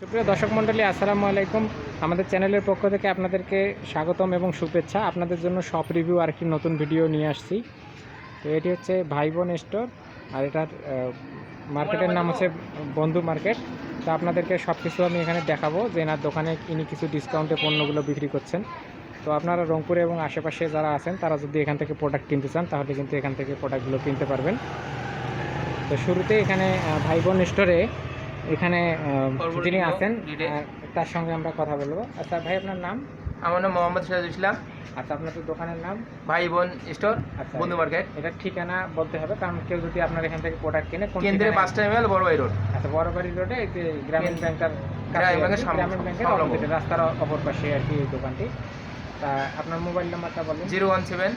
সুপ্রিয় দর্শক মণ্ডলী আসসালামু আলাইকুম। আমাদের চ্যানেলের পক্ষ থেকে আপনাদেরকে স্বাগতম এবং শুভেচ্ছা। আপনাদের জন্য শপ রিভিউ আর একটি নতুন ভিডিও নিয়ে আসছি। তো এটি হচ্ছে ভাই বোন স্টোর আর এটার মার্কেটের নাম হচ্ছে বন্ধু মার্কেট তো আপনাদেরকে সব কিছু আমি এখানে দেখাবো। যে এনার দোকানে ইনি কিছু ডিসকাউন্টে পণ্যগুলো বিক্রি করছেন। তো আপনারা রংপুরে এবং আশেপাশে যারা আছেন তারা যদি এখান থেকে প্রোডাক্ট কিনতে চান তাহলে কিন্তু এখান থেকে প্রোডাক্টগুলো কিনতে পারবেন। তো শুরুতে এখানে আহ, ভাই বোন স্টোরে এখানে যিনি আছেন তার সঙ্গে আমরা কথা বলব। আচ্ছা ভাই আপনার নাম? আমার নাম মোহাম্মদ সিরাজুল ইসলাম। আচ্ছা আপনাদের দোকানের নাম? ভাই বোন স্টোর আচ্ছা বন্ধু মার্কেট। এটা ঠিকানা বলতে হবে কারণ কেউ যদি আপনার এখান থেকে প্রোডাক্ট কিনে কেন্দ্রে ঠিকানায়- পাঁচ টাইম বড় ভাই রোড। আচ্ছা বড়বাড়ি রোডে এই যে গ্রামীণ ব্যাংকের গ্রামীণ ব্যাংকের। রাস্তার অপর পাশে আর কি এই দোকানটি। তা আপনার মোবাইল নাম্বারটা বলেন। Zero one seven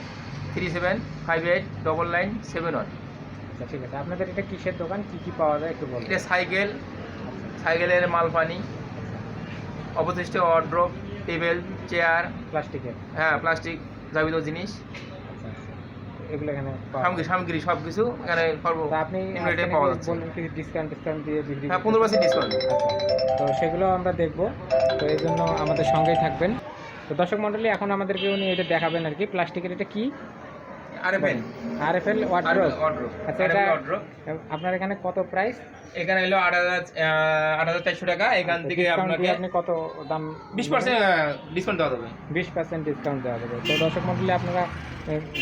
three seven five eight double nine seven one. আচ্ছা ঠিক আছে। আপনাদের এটা কিসের দোকান? কী কী পাওয়া যায় একটু বলুন। এটা সাইকেল সাইকেলের মাল পানি অবশিষ্ট ওয়ার্ড্রোপ টেবিল চেয়ার প্লাস্টিকের হ্যাঁ প্লাস্টিক যাবতীয় জিনিস। আচ্ছা আচ্ছা। এগুলো এখানে সামগ্রী সামগ্রী সব কিছু এখানে আপনি পাওয়া যাচ্ছে। ডিসকাউন্ট ডিসকাউন্ট দিয়ে বিক্রি হ্যাঁ পনেরো পার্সেন্ট ডিসকাউন্ট আচ্ছা তো সেগুলো আমরা দেখব। তো এই জন্য আমাদের সঙ্গেই থাকবেন। তো দর্শক মণ্ডলী এখন আমাদেরকে উনি এটা দেখাবেন আর কি। প্লাস্টিকের এটা কি? আরে পেন আর এফ ওয়ার্ড্রোপ আচ্ছা, এটা- আপনার এখানে কত প্রাইস এখানে হলো আট হাজার আট হাজার চারশো টাকা। এখান থেকে আপনাকে আপনি কত দাম বিশ পার্সেন্ট ডিসকাউন্ট দেওয়া যাবে। বিশ পার্সেন্ট ডিসকাউন্ট দেওয়া যাবে। তো দর্শক মণ্ডলী আপনারা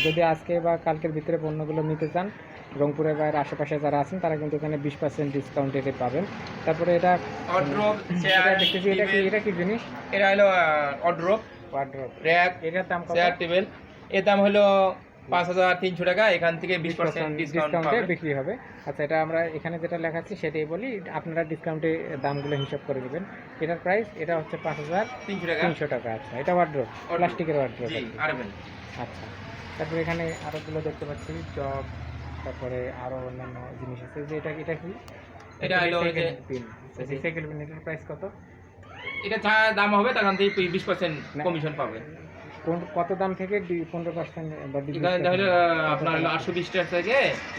যদি আজকে বা কালকের ভিতরে পণ্যগুলো নিতে চান রংপুরের বাইরে আশেপাশে যারা আছেন তারা কিন্তু এখানে বিশ পার্সেন্ট ডিসকাউন্ট রেটে পাবেন। তারপরে এটা অড্রপ দেখতেছি এটা কি এটা কি জিনিস? এটা হলো অড্রপ ওয়ার্ড্রোপ র্যাক এটার দাম কত? চেয়ার টেবিলের দাম হলো পাঁচ হাজার তিনশো টাকা এখান থেকে বিশ পার্সেন্ট ডিসকাউন্ট বিক্রি হবে। আচ্ছা এটা আমরা এখানে যেটা লেখা আছে সেটাই বলি আপনারা ডিসকাউন্টে দামগুলো হিসাব করে দেবেন এটার প্রাইস এটা হচ্ছে পাঁচ হাজার তিনশো টাকা। তিনশো টাকা আচ্ছা এটা ওয়ার্ড্রোপ প্লাস্টিকের ওয়ার্ড্রোপ আরবেন। আচ্ছা তারপরে এখানে আরোগুলো দেখতে পাচ্ছি জগ তারপরে আরও অন্যান্য জিনিস আছে যে এটা এটা কি? এটা হলো যে- পিন রিসাইকেল পিন এটার প্রাইস কত? এটা যা দাম হবে তখন থেকে বিশ পার্সেন্ট। কমিশন পাবে। কোন কত দাম থেকে পনেরো পার্সেন্ট বা তাহলে আপনার হলো আটশো বিশ টাকা থেকে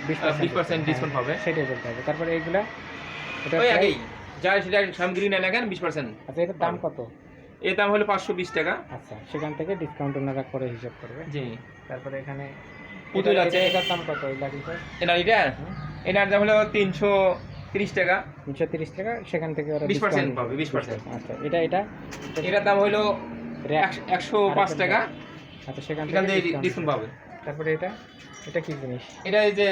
বিশ পার্সেন্ট ডিসকাউন্ট পাবে সেটাই বলতে হবে। তারপরে এইগুলা এটা ওই আগেই যা সেটা সামগ্রী নেন কেন বিশ পার্সেন্ট আচ্ছা এটার দাম কত? এর দাম হলো পাঁচশো বিশ টাকা। আচ্ছা সেখান থেকে ডিসকাউন্ট ওনারা করে হিসাব করবে। জি। তারপরে এখানে পুতুল আছে। এটার দাম কত? এই লাঠিটার এটা? এটা এটার দাম হলো তিনশো তিরিশ টাকা। তিনশো তিরিশ টাকা সেখান থেকে ওরা 20% পাবে, 20% আচ্ছা এটা এটা এটার দাম হলো। একশো- পাঁচ টাকা। আচ্ছা সেখান থেকে ডিসকাউন্ট পাবে। তারপরে এটা এটা কি জিনিস? এটা এই যে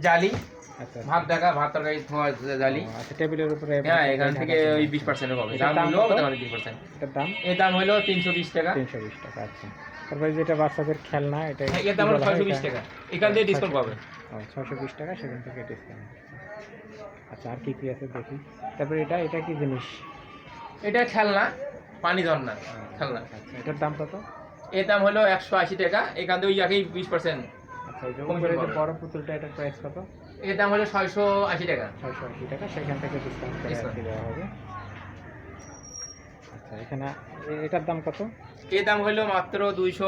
জালি আচ্ছা ভাত ডাকা ভাত তরকারি ধোয়া জালি। আচ্ছা টেবিলের উপরে হ্যাঁ এখান থেকে ওই বিশ পার্সেন্ট পাবে দাম হলো? বিশ পার্সেন্ট এটার দাম? এর দাম হলো তিনশো বিশ টাকা। তিনশো বিশ টাকা আচ্ছা। তারপরে যেটা বাচ্চাদের খেলনা এটা হ্যাঁ, এর দাম হলো ছয়শো বিশ টাকা। এখান থেকে ডিসকাউন্ট পাবে। ছশো বিশ টাকা সেখান থেকে ডিসকাউন্ট আচ্ছা আর কি কি আছে দেখি। তারপরে এটা এটা কি জিনিস? এটা খেলনা। পানি ঝর্ণা খেলনা আচ্ছা এটার দাম কত? এর দাম হলো একশো আশি টাকা এখান থেকে ওই একই বিশ পার্সেন্ট আচ্ছা পাবে। বড় পুতুলটা এটার প্রাইস কত? এর দাম হলো ছয়শো আশি টাকা। ছয়শো আশি টাকা সেখান থেকে ডিসকাউন্ট দেওয়া হবে। আচ্ছা এখানে এটার দাম কত? এর দাম হলো মাত্র দুইশো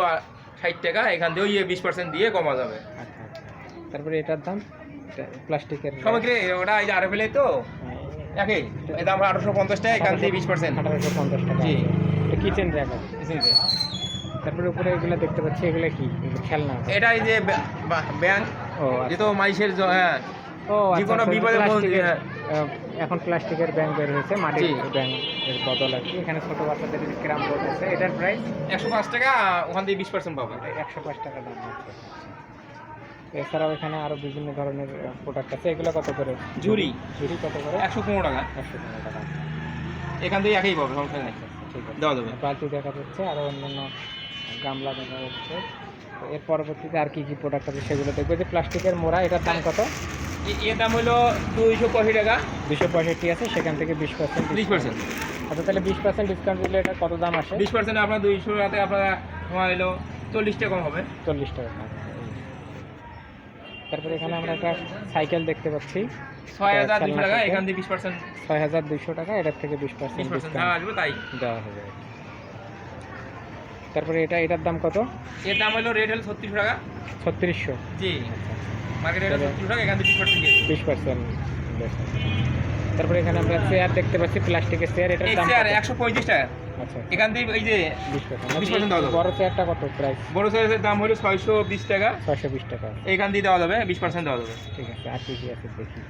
ষাট টাকা এখান থেকে ওই বিশ পার্সেন্ট দিয়ে কমা যাবে। আচ্ছা আচ্ছা। তারপরে এটার দাম? প্লাস্টিকের সামগ্রী ওটা এই যে আরে ফেলে তো। একই? দাম হলো আঠারোশো পঞ্চাশ টাকা এখান থেকে বিশ পার্সেন্ট আঠারোশো পঞ্চাশ টাকা। জি। এটা কিচেন র্যাক আছে। তারপরে উপরে এগুলো দেখতে পাচ্ছি এগুলো কি? খেলনা এটা এই যে ব্যাংক ও আচ্ছা। যেহেতু মাইসের হ্যাঁ। ও যে আচ্ছা, কোনো আচ্ছা, বিপদে হ্যাঁ। এখন প্লাস্টিকের ব্যাংক বের হয়েছে মাটির ব্যাংক এর বদল আর কি। এখানে ছোট বাচ্চাদের ক্রাম বোর্ড আছে এটার প্রাইস একশো পাঁচ টাকা ওখান থেকে বিশ পার্সেন্ট পাবে। একশো পাঁচ টাকা দাম আছে। এছাড়াও এখানে আরও বিভিন্ন ধরনের প্রোডাক্ট আছে। এগুলো কত করে? ঝুড়ি। ঝুড়ি কত করে? একশো পনেরো টাকা। একশো পনেরো টাকা। এখান থেকে একই পাবে সমস্যা নেই। ঠিক আছে। দেওয়া যাবে। বালতি দেখা যাচ্ছে আরও অন্যান্য গামলা দেখা যাচ্ছে। এর পরবর্তীতে আর কি কি প্রোডাক্ট আছে সেগুলো দেখব। যে প্লাস্টিকের মোড়া এটার দাম কত? এর দাম হলো দুইশো পঁয়ষট্টি টাকা। দুশো পঁয়ষট্টি আছে সেখান থেকে বিশ পার্সেন্ট বিশ পার্সেন্ট আচ্ছা তাহলে বিশ পার্সেন্ট ডিসকাউন্ট দিলে এটা কত দাম আসে? বিশ পার্সেন্ট আপনার দুইশো টাকাতে আপনার তোমার এলো চল্লিশ টাকা কম হবে। চল্লিশ টাকা। তারপরে এখানে আমরা একটা সাইকেল দেখতে পাচ্ছি। ছয় হাজার দুশো টাকা এখান থেকে বিশ পার্সেন্ট ছয় হাজার দুইশো টাকা এটার থেকে বিশ পার্সেন্ট আসবে তাই। দেওয়া হবে। তারপরে এটা এটার দাম কত? এর দাম হলো রেট হলো ছত্রিশশো টাকা। ছত্রিশশো। জি। মার্কেট রেট হলো ছত্রিশ টাকা এখান থেকে বিশ পার্সেন্ট বিশ পার্সেন্ট তারপরে এখানে আমরা চেয়ার দেখতে পাচ্ছি প্লাস্টিকের চেয়ার এটার দাম চেয়ার কত? একশো পঁয়ত্রিশ টাকা। আচ্ছা। এখান থেকে এই যে বিশ পার্সেন্ট 20% দেওয়া বড় চেয়ারটা কত প্রাইস বড় সাইজের দাম হলো ছয়শো বিশ টাকা। ছয়শো বিশ টাকা। এইখান দিয়ে দেওয়া যাবে বিশ পার্সেন্ট দেওয়া যাবে। ঠিক আছে আর কি কি আছে দেখি।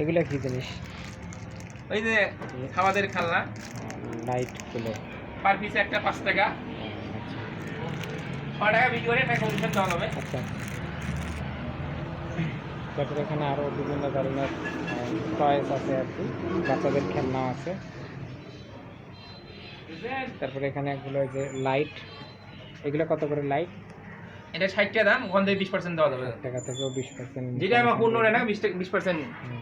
এগুলো কি জিনিস? ওই যে খাওয়াদের খেলনা। লাইটগুলো পার পিস একটা পাঁচ টাকা। ছ টাকা বিক্রি করে একটা কমিশন দেওয়া যাবে। আচ্ছা। তারপরে এখানে আরও বিভিন্ন ধরনের টয়েস আছে আর কি। বাচ্চাদের খেলনা আছে। তারপরে এখানে এগুলো যে লাইট এগুলো কত করে লাইট এটা ষাট টাকা দাম ওখান থেকে বিশ পার্সেন্ট দেওয়া যাবে। টাকা থেকেও বিশ পার্সেন্ট যেটা আমার পূর্ণ না বিশ বিশ পার্সেন্ট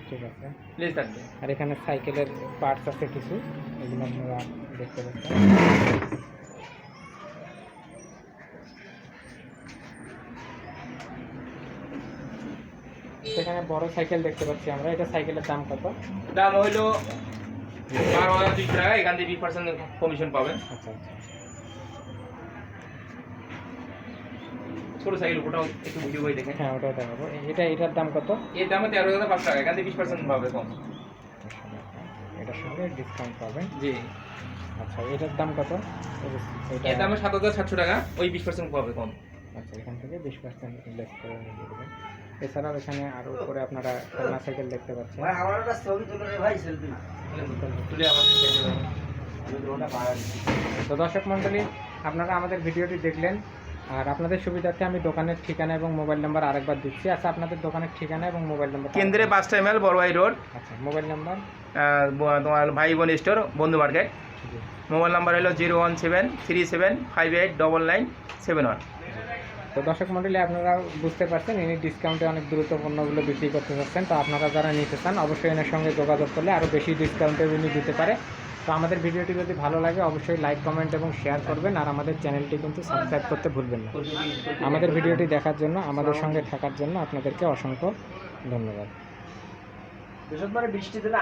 ঠিক আছে। লেস থাকবে। আর এখানে সাইকেলের পার্টস আছে কিছু। এগুলো আপনারা দেখতে পাচ্ছেন। সেখানে বড় সাইকেল দেখতে পাচ্ছি আমরা। এটা সাইকেলের দাম কত? দাম হইল বারো হাজার দুইশো টাকা। এখান থেকে বিশ পার্সেন্ট কমিশন পাবেন। আচ্ছা আচ্ছা। ছোট সাইকেল ওটাও একটু ভিডিও করে দেখেন। হ্যাঁ ওটাও দেখাবো। এটা এটার দাম কত? এর দাম তেরো হাজার পাঁচশো টাকা। এখান থেকে বিশ পার্সেন্ট পাবে কম। এটার সঙ্গে ডিসকাউন্ট পাবেন। জি। আচ্ছা এটার দাম কত? এর দাম সাত হাজার সাতশো টাকা। ওই বিশ পার্সেন্ট পাবে কম। আচ্ছা এখান থেকে বিশ পার্সেন্ট লেস করে নিয়ে দেবেন এছাড়াও এখানে আরও উপরে আপনারা খেলনা সাইকেল দেখতে পাচ্ছেন। তুলে তো দর্শক মণ্ডলী আপনারা আমাদের ভিডিওটি দেখলেন আর আপনাদের সুবিধার্থে আমি দোকানের ঠিকানা এবং মোবাইল নাম্বার আরেকবার দিচ্ছি। আচ্ছা আপনাদের দোকানের ঠিকানা এবং মোবাইল নাম্বার কেন্দ্রে বাস টাইমেল বড়বাই রোড। আচ্ছা মোবাইল নাম্বার? তোমার ভাই বোন স্টোর বন্ধু মার্কেট। মোবাইল নাম্বার হলো zero one seven three seven five eight double nine seven one. তো দর্শক মণ্ডলী আপনারা বুঝতে পারছেন, ইনি ডিসকাউন্টে অনেক দ্রুত পণ্যগুলো বিক্রি করতে চাচ্ছেন তো আপনারা যারা নিতে চান, অবশ্যই এনার সঙ্গে যোগাযোগ করলে আরও বেশি ডিসকাউন্টে উনি দিতে পারে। তো আমাদের ভিডিওটি যদি ভালো লাগে, অবশ্যই লাইক কমেন্ট এবং শেয়ার করবেন। আর আমাদের চ্যানেলটি কিন্তু সাবস্ক্রাইব করতে ভুলবেন না। আমাদের ভিডিওটি দেখার জন্য, আমাদের সঙ্গে থাকার জন্য আপনাদেরকে অসংখ্য ধন্যবাদ। বৃহস্পতিবার বৃষ্টির দিনে